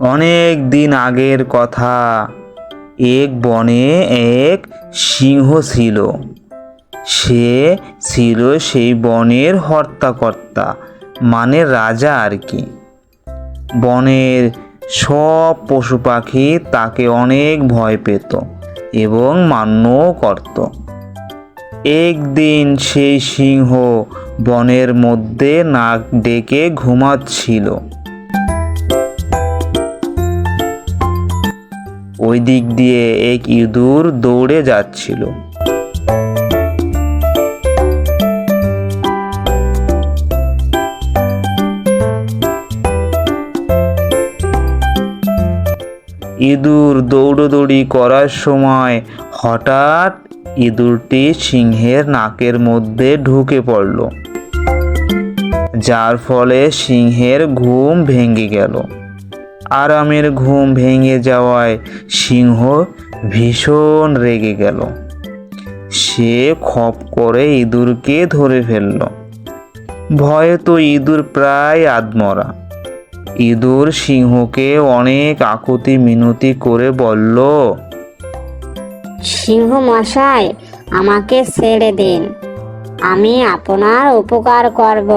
অনেক দিন আগের কথা। এক বনে এক সিংহ ছিল। সে ছিল সেই বনের হর্তাকর্তা মানে রাজা আর কি। বনের সব পশু পাখি তাকে অনেক ভয় পেত এবং মান্যও করত। একদিন সেই সিংহ বনের মধ্যে নাক ডেকে ঘুমাচ্ছিল। ওই দিক দিয়ে এক ইঁদুর দৌড়ে যাচ্ছিল। ইঁদুর দৌড়দৌড়ি করার সময় হঠাৎ ইঁদুরটি সিংহের নাকের মধ্যে ঢুকে পড়ল, যার ফলে সিংহের ঘুম ভেঙে গেল। আরামের ঘুম ভেঙে যাওয়ায় সিংহ ভীষণ রেগে গেল। সে খপ করে ইঁদুরকে ধরে ফেলল। ভয়ে তো ইঁদুর প্রায় আদমরা ইঁদুর সিংহকে অনেক আকুতি মিনতি করে বলল, সিংহ মশাই, আমাকে ছেড়ে দিন। আমি আপনার উপকার করব।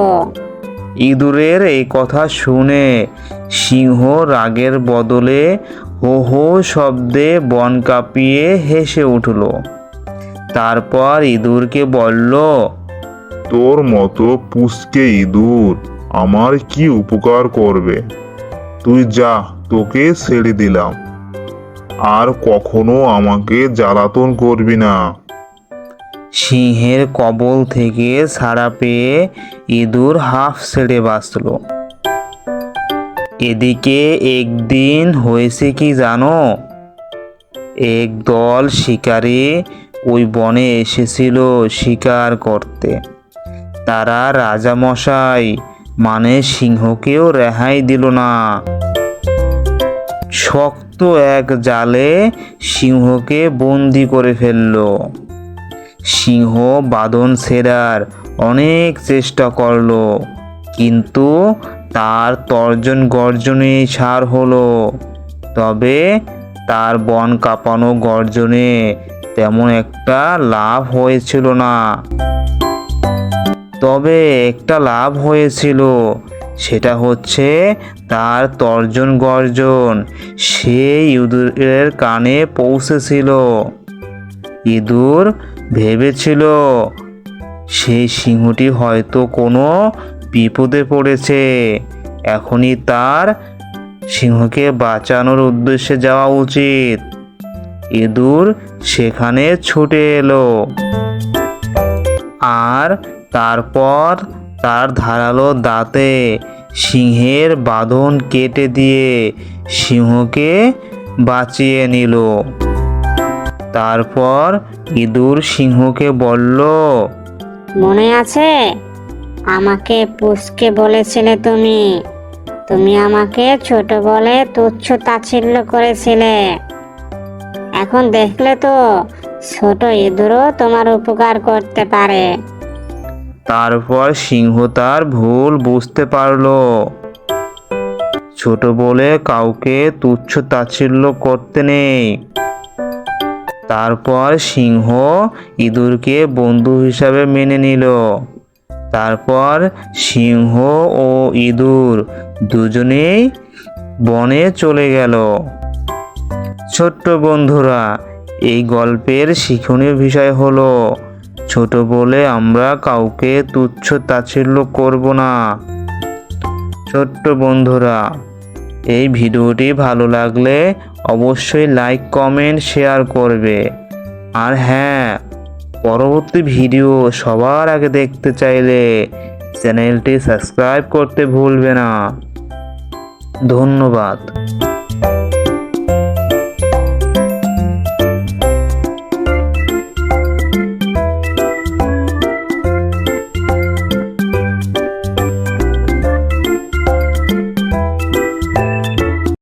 ইঁদুরের এই কথা শুনে সিংহ রাগের বদলে হো হো শব্দে বন কাঁপিয়ে হেসে উঠল। তারপর ইঁদুরকে বলল, তোর মতো পুষকে ইঁদুর আমার কি উপকার করবে? তুই যা, তোকে ছেড়ে দিলাম। আর কখনো আমাকে জ্বালাতন করবি না। সিংহের কবল থেকে ছাড়া পেয়ে ইঁদুর হাফ ছেড়ে বাঁচল। এদিকে একদিন হয়েছে কি জানো? এক দল শিকারী ওই বনে এসেছিল শিকার করতে। তারা রাজামশাই মানে সিংহকেও রেহাই দিল না। শক্ত এক জালে সিংহকে বন্দি করে ফেলল। সিংহ বাঁধন ছেড়ার অনেক চেষ্টা করল, কিন্তু তার তর্জন গর্জনে ছাড় হলো। তবে তার বন কাঁপানো গর্জনে তেমন একটা লাভ হয়েছিল না। তবে একটা লাভ হয়েছিল, সেটা হচ্ছে তার তর্জন গর্জন সেই ইঁদুরের কানে পৌঁছেছিল। ইঁদুর ভেবেছিল সেই সিংহটি হয়তো কোনো বিপদে পড়েছে। এখনই তার সিংহকে বাঁচানোর উদ্দেশ্যে যাওয়া উচিত। ইঁদুর সেখানে ছুটে এলো। আর তারপর তার ধারালো দাঁতে সিংহের বাঁধন কেটে দিয়ে সিংহকে বাঁচিয়ে নিল। তারপর ইঁদুর সিংহকে বলল মনে আছে? আমাকে পুষকে বলেছিলে তুমি। তুমি আমাকে ছোট বলে তুচ্ছ তাচ্ছিল্য করেছিলে। এখন দেখলে তো ছোট ইঁদুরও তোমার উপকার করতে পারে। তারপর সিংহ তার ভুল বুঝতে পারল। ছোট বলে কাউকে তুচ্ছ তাচ্ছিল্য করতে নেই। তারপর সিংহ ইঁদুরকে বন্ধু হিসাবে মেনে নিল। তারপর সিংহ ও ইঁদুর দুজনেই বনে চলে গেল। ছোট্ট বন্ধুরা, এই গল্পের শিক্ষণীয় বিষয় হলো, ছোট বলে আমরা কাউকে তুচ্ছ তাচ্ছিল্য করব না। ছোট্ট বন্ধুরা এই ভিডিওটি ভালো লাগলে অবশ্যই লাইক, কমেন্ট, শেয়ার করবে। আর হ্যাঁ পরবর্তী ভিডিও সবার আগে দেখতে চাইলে চ্যানেলটি সাবস্ক্রাইব করতে ভুলবে না। ধন্যবাদ।